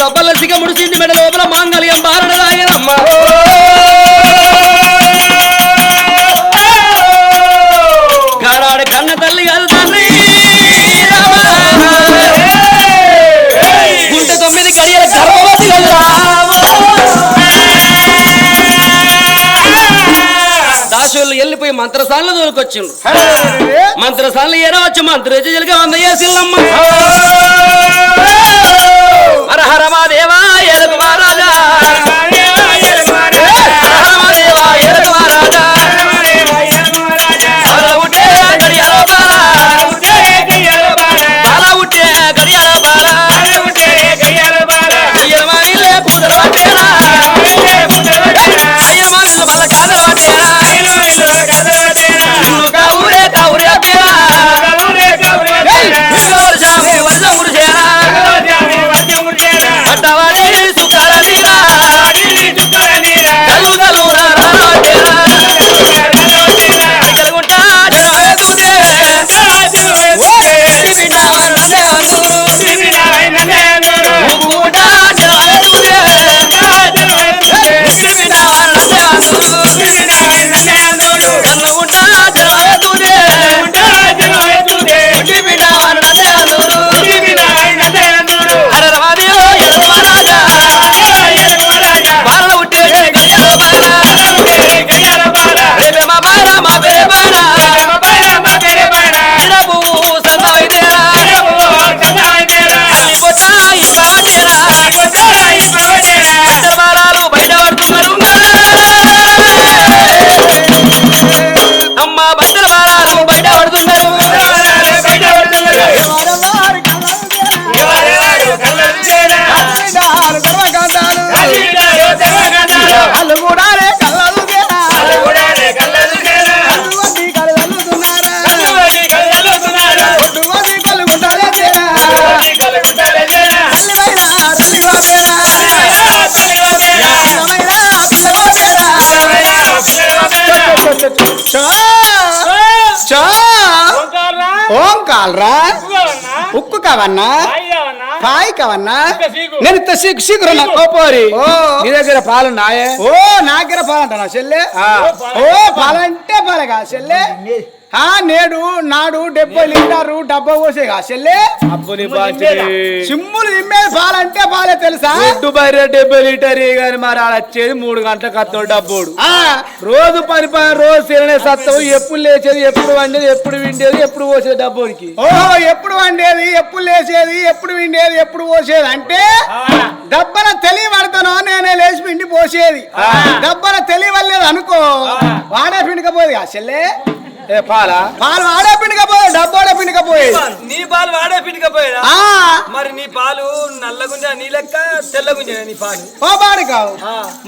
దబ్బల సిగ ముడిచింది మెడ లోపల మాంగళ్యం బారడదాయనమ్మ కన్న వెళ్ళిపోయి మంత్రసాలను దొరికొచ్చిండు మంత్రసాలను ఏరవచ్చు మంత్రజలుగా వంద చేసిల్లమ్మ హర హర మాదేవా దేవా మహారాజా ఓం కాల్రా ఉక్కు కావన్నా కాయ్ కావన్నా నేను ఇంత సిగ్గురు నా కోపోరి. ఓ. నీ దగ్గర పాలు నాయే ఓ నాగర పాలంటానా చెల్లె. ఓ పాలంటే. పాలగా చెల్లె. ఆ నేడు నాడు డెబ్బై లీటరు డబ్బా అబ్బుని బాంచరి సిమ్ములు తిమ్మేది పాలంటే పాలే తెలుసా? ఒడ్డు బర్రె డెబ్బై లీటర్ కానీ మరి ఆడ వచ్చేది మూడు గంటలకు వస్తాడు డబ్బోడు. ఆ. రోజు పని పని రోజు తిననే సత్తవు. ఎప్పుడు లేచేది ఎప్పుడు వండేది ఎప్పుడు విండేది ఎప్పుడు పోసేది డబ్బోడికి ఓహో ఎప్పుడు వండేది ఎప్పుడు లేచేది ఎప్పుడు విండేది ఎప్పుడు పోసేది అంటే దబ్బన తెలియబడతానో నేనే లేచి పిండి పోసేది. దబ్బన తెలియవలేదు అనుకో వాడే పిండికపోయేది ఆ చెల్లె. ఏ పాలా? వాడే నీ పాలు వాడే మరి నీ పాలు నల్లగుంజా నీ లెక్క తెల్లగుంజా నీ పాలు? ఓ పాడు కావు.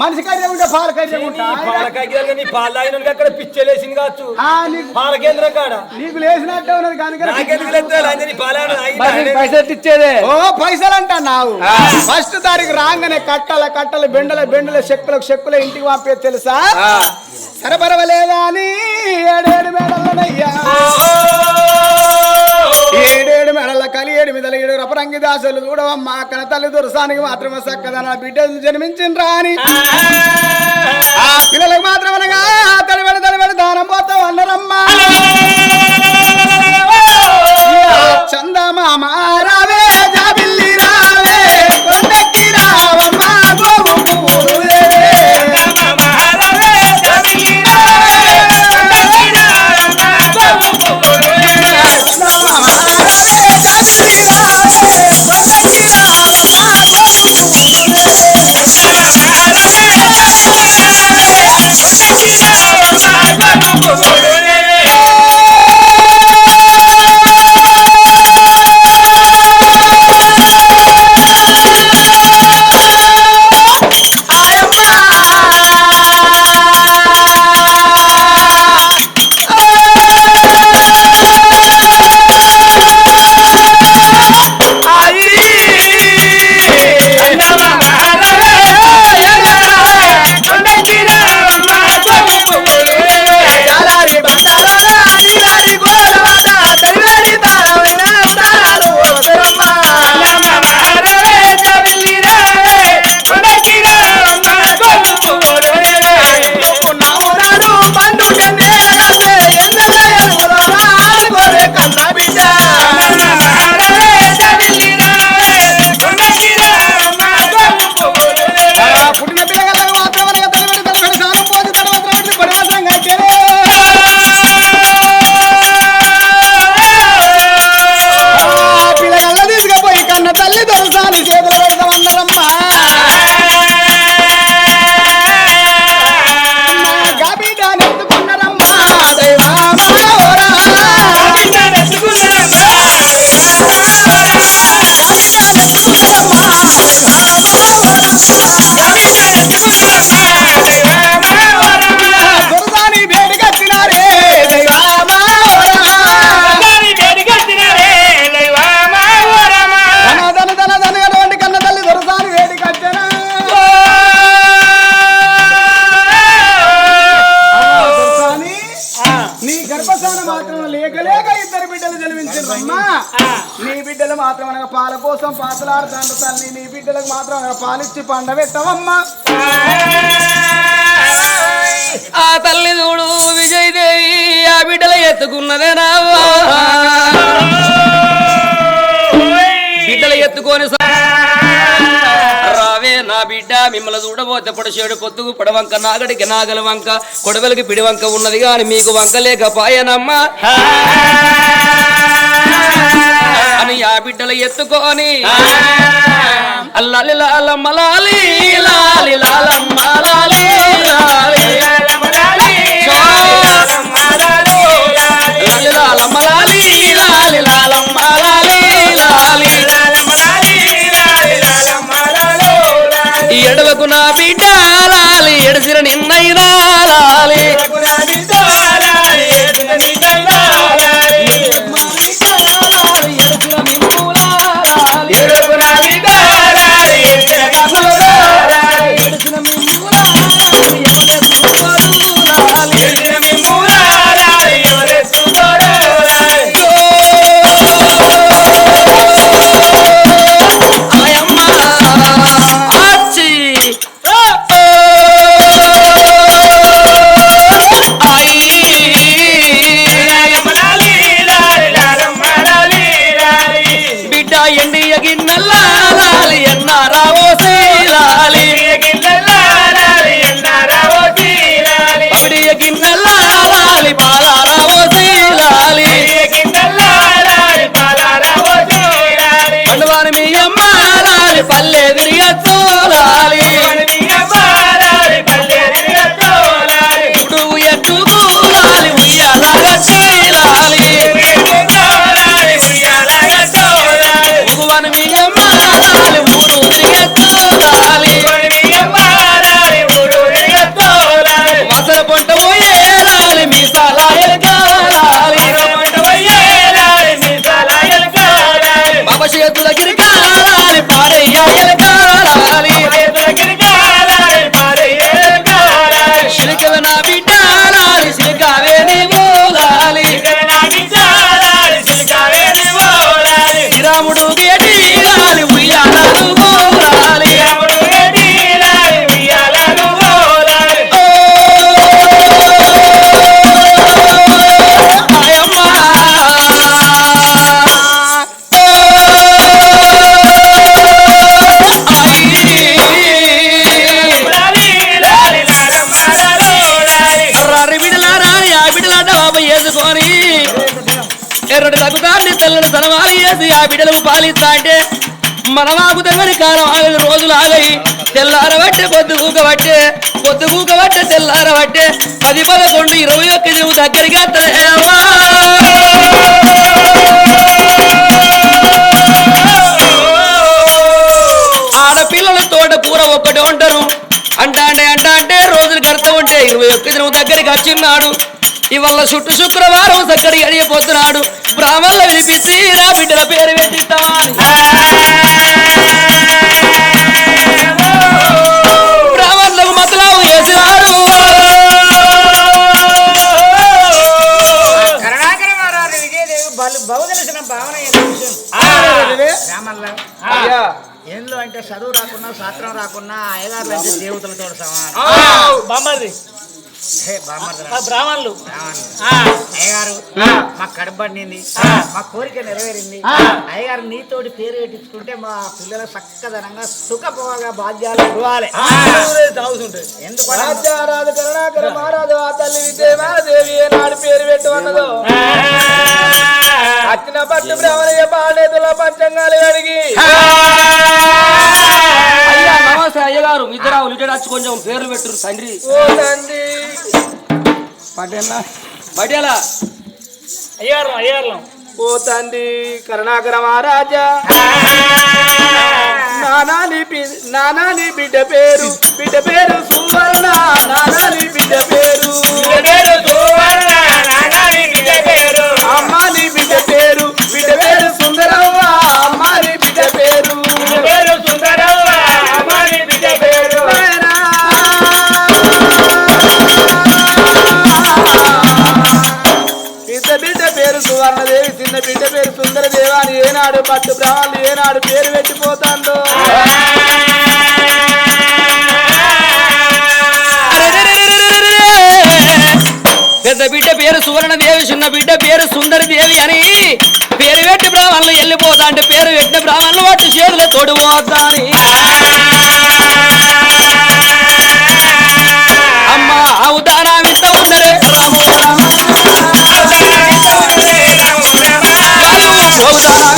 మనిషి కర్రె ఉంటే పాలు కర్రె ఉంటా పాలకాయ నీ పాలు తాగిన అక్కడ పిచ్చలేసింది కావచ్చు. పాల కేంద్రం కాడ. నీకు లేచినట్టే ఉన్నది నాకెందుకు లేదు. పాలు పైసలు ఇచ్చేదే. ఓ పైసలు అంట నావు ఫస్ట్ తారీఖు రాగానే కట్టల కట్టల బెండల బెండల చెక్కులకు చెక్కుల ఇంటికి పంపే తెలుసా? సరబరవలేదా అని ఏడేడు మేడలనయ్యా. ఏడేడు మెడల కలి ఏడు మిదల ఏడు రపరంగి దాసులు చూడవమ్మా. కన తల్లి దురసానికి మాత్రమే చక్కదన బిడ్డలు జన్మించిన అని ఆ. పిల్లలకు మాత్రమనగా తడిబడి తడిబడి దానం పోతాం అన్నరమ్మా. కోసం పాతలాడుతాండ్రు తల్లి నీ బిడ్డలకు మాత్రం పాలిచ్చి పండబెట్టవమ్మా ఆ తల్లి చూడు విజయదేవి ఆ బిడ్డల ఎత్తుకున్నదే రావా బిడ్డలు ఎత్తుకొని రావే నా బిడ్డ మిమ్మల్ని చూడబోతే పొడచేడు పొత్తుకు పొడవంక నాగడికి నాగల వంక కొడవలికి పిడి వంక ఉన్నది కానీ మీకు వంక లేకపాయనమ్మా. అని ఆ బిడ్డలు ఎత్తుకొని. అల్లాలి లాలమ్మ లాలి లాలి లాలమ్మ లాలి. లాలి లాలి లాలమ్మ లాలి లాలి లాలమ్మ లాలి. లాలి ఎడలకు నా బిడ్డ లాలి ఎడసిన నిన్నైనా లాలి. పొద్దు కూకబట్టే పట్టే కూకబట్టే తెల్లారబట్టే పది పదకొండు ఇరవై ఒక్క నువ్వు దగ్గరికి వస్తుంది ఆడపిల్లల తోట కూర ఒక్కటే ఉంటారు అంటా అంటే అంటా అంటే రోజులు గడతా ఉంటే ఇరవై ఒక్క దినం దగ్గరికి వచ్చిన్నాడు. ఇవాళ చుట్టు శుక్రవారం సక్కడికి అడిగిపోతున్నాడు బ్రాహ్మణులు వినిపించి నా బిడ్డల పేరు పెట్టిస్తామా అయ్యా ఏందో అంటే చదువు రాకున్నా శాస్త్రం రాకున్నా అయ్యగారు దేవతలతో సమానం. బ్రాహ్మణులు. అయ్యగారు మా కడపడింది. మా కోరిక నెరవేరింది. అయ్యగారు నీతోటి పేరు పెట్టించుకుంటే మా పిల్లల చక్కదనంగా సుఖపోగా భాగ్యాలు ఇవ్వాలి నాడు పేరు పెట్టు అన్నదో. అచ్చిన పట్టు బ్రహ్మణయ్య పాండేతుల పంచంగాలు అడిగి. అయ్యా నమస్తే అయ్యగారు. ఇద్దరు వచ్చి కొంచెం పేర్లు పెట్టురు తండ్రి. ఓ తండ్రి. పటేలా? బయటలా అయ్యారు అయ్యారు ఓ తండ్రి కరుణాకర మహారాజా. నానాని బి- నానాని బిడ్డ పేరు. బిడ్డ పేరు సువర్ణ. నానాని బిడ్డ పేరు అంటే పేరు పెట్టిన బ్రాహ్మణులు వాటి చేతుల తోడు పోతా అని అమ్మ అవుతారామిత ఉన్నరే రాము అవుదానం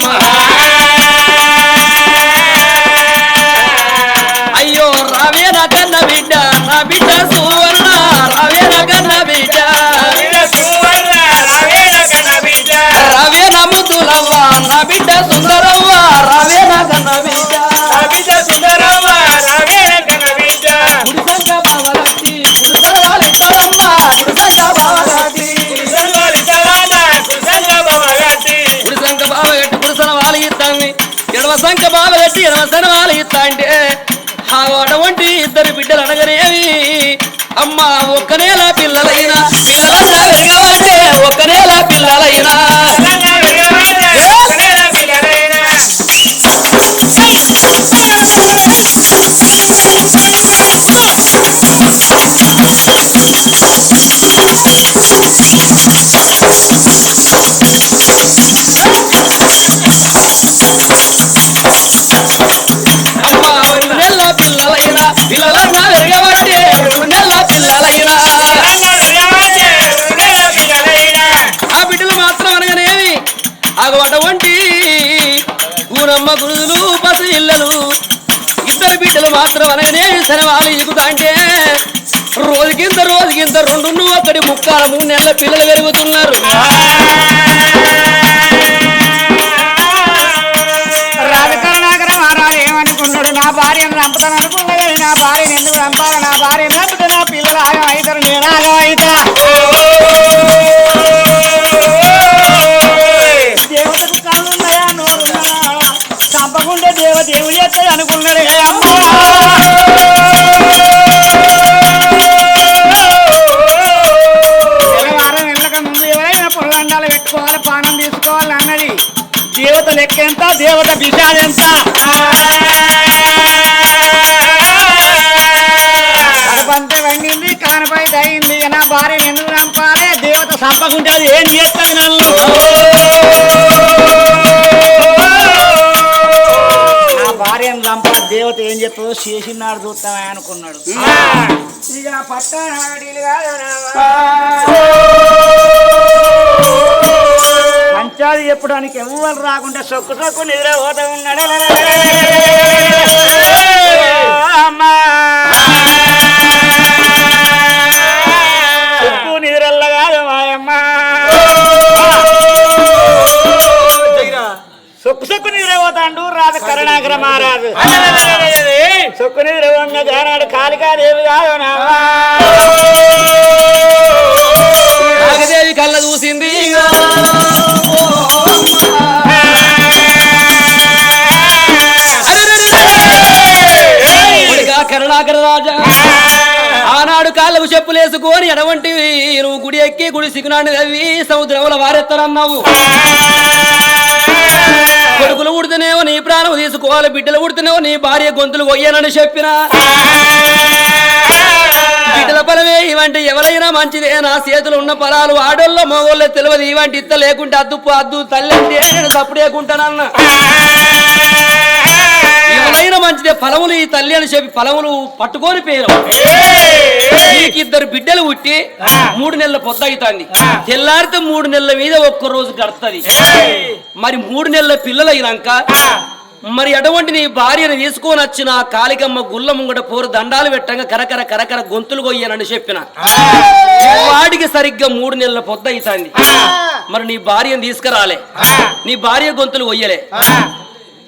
Mama. ఎడవ సంఖ్య బావగట్టి ఎడవ సన వాలి ఇస్తా అంటే ఆ అటువంటి ఇద్దరు బిడ్డలు అనగనేవి అమ్మ ఒక్కనేలా పిల్లలైనా. పిల్లలన్నా వెరగవంటే ఒక్కనేలా పిల్లలైనా. అమ్మ అటువంటి ఊరమ్మ గురుదులు పసు ఇళ్ళలు ఇద్దరు బిడ్డలు మాత్రం అనగానే శనవాలు ఎగుతా అంటే రోజుకింత రోజుకింత రెండు అక్కడి ముక్కాల మూడు నెలల పిల్లలు పెరుగుతున్నారు. ఏమనుకున్నాడు నా భార్యను చంపుతాను అనుకున్నది నా భార్యను ఎందుకు చంపాలి? నా భార్యను చంపితే నా పిల్లలు ఆగం అవుతారు నేను ఆగం అవుతా. దేవుడు చేస్తాడు అనుకున్నాడు. వారం వెళ్ళక ముందు ఎవరైనా పొల్లండాలు పెట్టుకోవాలి పానం తీసుకోవాలి అన్నది. దేవత లెక్క ఎంత దేవత విషాలు ఎంత కడపంత వంగింది కానపై తగింది నా భార్య ఎందుకు చంపాలి? దేవత చంపకుంటే అది ఏం చేస్తుంది నన్ను? దేవత ఏం చెప్తుందో చేసినాడు చూస్తామని అనుకున్నాడు. ఇక పంచాది చెప్పడానికి ఎవ్వరు రాకుండా సొక్కు సొక్కు నిద్ర పోతా ఉన్నాడు అమ్మా. సొక్కు సొక్కు నిద్ర పోతాండు రాదు కరుణాకర మహారాజు సొక్కు నిద్ర పోగా జానాడు కాళికాదేవి కాదు నాగదేవి కళ్ళ చూసింది. కరుణాకర రాజా. ఆనాడు కాళ్ళకు చెప్పులేసుకొని ఎడవంటి నువ్వు గుడి ఎక్కి గుడి సిగ్గునాన్ని అవి సముద్రంలో వారెత్తారన్నావు కొడుకులు ఉడితేనేమో నీ ప్రాణం తీసుకోవాలి బిడ్డలు ఉడితేనేవో నీ భార్య గొంతులు కొయ్యానని చెప్పిన. బిడ్డల పొలమే ఇవంటి ఎవరైనా మంచిదే. నా చేతులు ఉన్న పొలాలు ఆడోళ్ళ మగోళ్ళ తెలియదు. ఇవంటి ఇత్త లేకుంటే అద్దుపు అద్దు తల్లి అంటే నేను తప్పుడేకుంటానన్న ఎవరైనా మంచిదే ఫలములు ఈ తల్లి అని చెప్పి ఫలములు పట్టుకొని పేరు ఇద్దరు బిడ్డలు పుట్టి మూడు నెలల పొద్దవుతుంది తెల్లారితే మూడు నెలల మీద ఒక్క రోజు గడుతుంది మరి మూడు నెలల పిల్లలు అయినాక మరి అటువంటి నీ భార్యను తీసుకొని వచ్చిన కాళికమ్మ గుల్ల ముంగట పోరు దండాలు పెట్టంగా కరకర కరకర గొంతులు కొయ్యానని చెప్పిన. వాడికి సరిగ్గా మూడు నెలల పొద్దు అవుతుంది మరి నీ భార్యను తీసుకురాలే. నీ భార్య గొంతులు కొయ్యలే.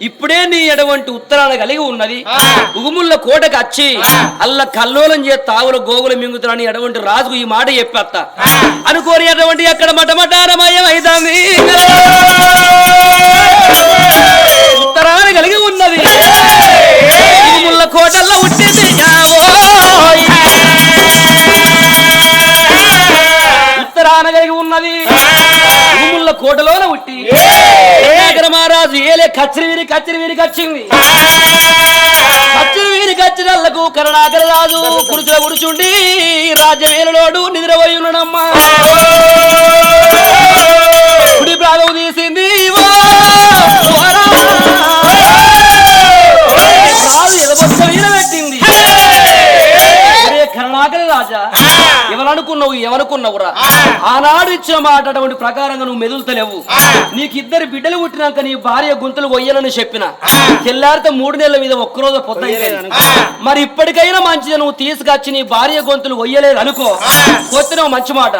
ఇప్పుడే నీ ఎటువంటి ఉత్తరాన కలిగి ఉన్నది. ఉగుముల్ల కోటకు వచ్చి అల్ల కల్లోలం చే తావుల గోగుల మింగుతున్నాని. ఎటువంటి రాజుకు ఈ మాట చెప్పేస్తా. అనుకోని ఎటువంటి ఎక్కడ మటమటారమయం అయితాంది ఉత్తరాన కలిగి ఉన్నది. ఉగుముల్ల కోటల్లో ఉట్టింది. ఉత్తరాన కలిగి ఉన్నది. భూముల కోటలోన ఉట్టి. మహారాజు ఏలే కచ్చిరి వీరి కచ్చిరి వీరికి వచ్చింది కచ్చిరి వీరికి వచ్చినళ్ళకు కరుణాకర రాజు కురుచుల గురుచుండి రాజ్యమేలలోడు నిద్రపోయి ఉన్నాడమ్మా కుడి ప్రాణం తీసింది. రాజు ఎదబొచ్చ వీర పెట్టింది ఒరే కరుణాకర రాజా? ఎవరనుకున్నావు ఎవరనుకున్నావురా ఆనాడు ఇచ్చిన మాట అటువంటి ప్రకారంగా నువ్వు మెదులుతలేవు. నీకు ఇద్దరు బిడ్డలు పుట్టినాక నీ భార్య గుంతలు కొయ్యాలని చెప్పిన. తెల్లారితే మూడు నెలల మీద ఒక్కరోజు పొద్దు మరి ఇప్పటికైనా మంచిది నువ్వు తీసుకొచ్చి నీ భార్య గొంతులు కొయ్యలేదు అనుకో. కొత్తినావు మంచి మాట.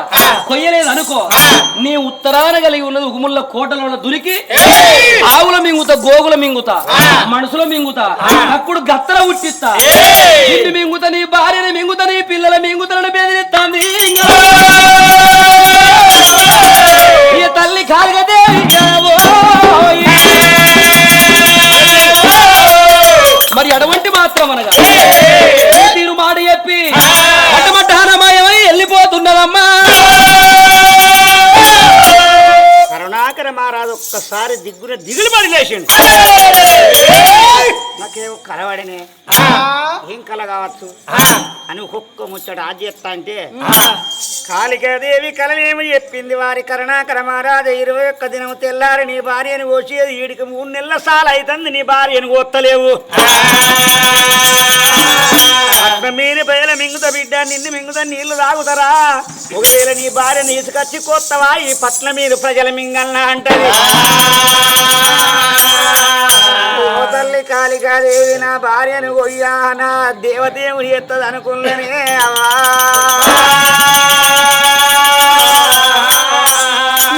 కొయ్యలేదు అనుకో. నీ ఉత్తరాన కలిగి ఉన్నది ఉగుముల్ల కోటలో దురికి ఆవుల మింగుత గోగుల మింగుత మనుషుల మింగుత అప్పుడు గత్తర ఉట్టిస్తా. ఇంటి మింగుత నీ భార్యని మింగుత నీ పిల్లల మింగుతలను బెదిరిస్తాంది అనగా తీరు మాట చెప్పి. కరుణాకర మహారాజు ఒక్కసారి దిగ్గున దిగులు పడి లేచిండు. నాకేమో కలవడనే. ఏం కల కావచ్చు అని ఒక్కొక్క ముచ్చట ఆజ్ఞత్తా అంటే కాళికాదేవి కలనేమి చెప్పింది వారి కరుణాకర మహారాజు ఇరవై ఒక్క దినం తెల్లారి నీ భార్యను కోసేది ఈడికి మూడు నెలల సాల అవుతుంది నీ భార్యను కోత్తలేవు. మీద బయల మింగుత బిడ్డ నిన్ను మింగుత నీళ్ళు తాగుతారా? ఒకవేళ నీ భార్యను తీసుకొచ్చి కొత్తవా? ఈ పట్నం మీద ప్రజల మింగల్నా? అంటది. తల్లి కాళికాదేవి నా భార్యను కొయ్యా నా దేవదేవుడు ఎత్తది అనుకున్ననే అవ్వా.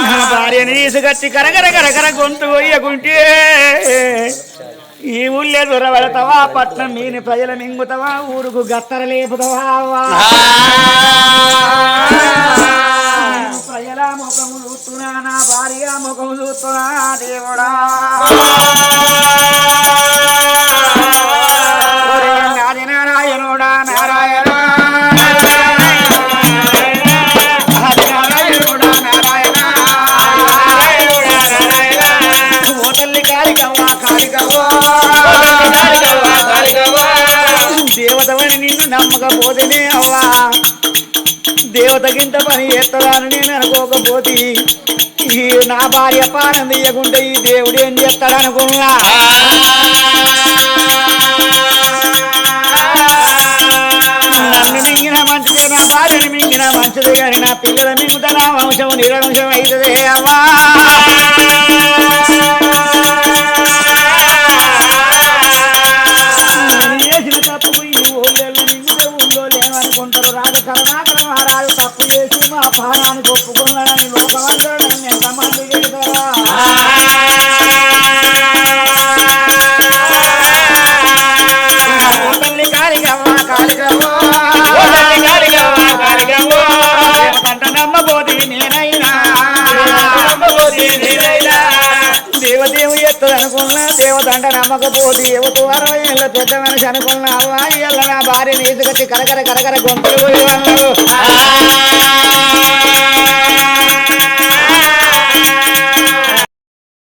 నా భార్యను తీసుకొచ్చి కరకర కరకర గొంతు కొయ్యకుంటే ఈ ఊళ్ళే దొరబడతావా పట్నం మీని ప్రజల మింగుతావా ఊరుకు గత్తర లేపుతావా ముఖము చూస్తున్నా నా భార్య ముఖము చూస్తున్నా దేవుడా. నారాయణుడా. నారాయణ. దేవతవని నిన్ను నమ్మకపోతేనే అవ్వా. దేవతకింత పని ఎత్తడాను నేను అనుకోకపోతే ఈ నా భార్య పానం తీయకుంటే ఈ దేవుడు ఏం చేస్తాడనుకున్నా? నన్ను మింగిన మంచిదే నా భార్యని మింగిన మంచిది కానీ నా పిల్లల మింగుతా నా వంశం నిరంశం అవుతుంది అవ్వా దేవతంట నమ్మకపోతే దేవతో అరవై ఏళ్ళ పెద్ద మనిషి అనుకున్నా అవ్వాలి నా భార్య నీసుకొచ్చి కరకర కరకర గొంతులు పోయి అన్నారు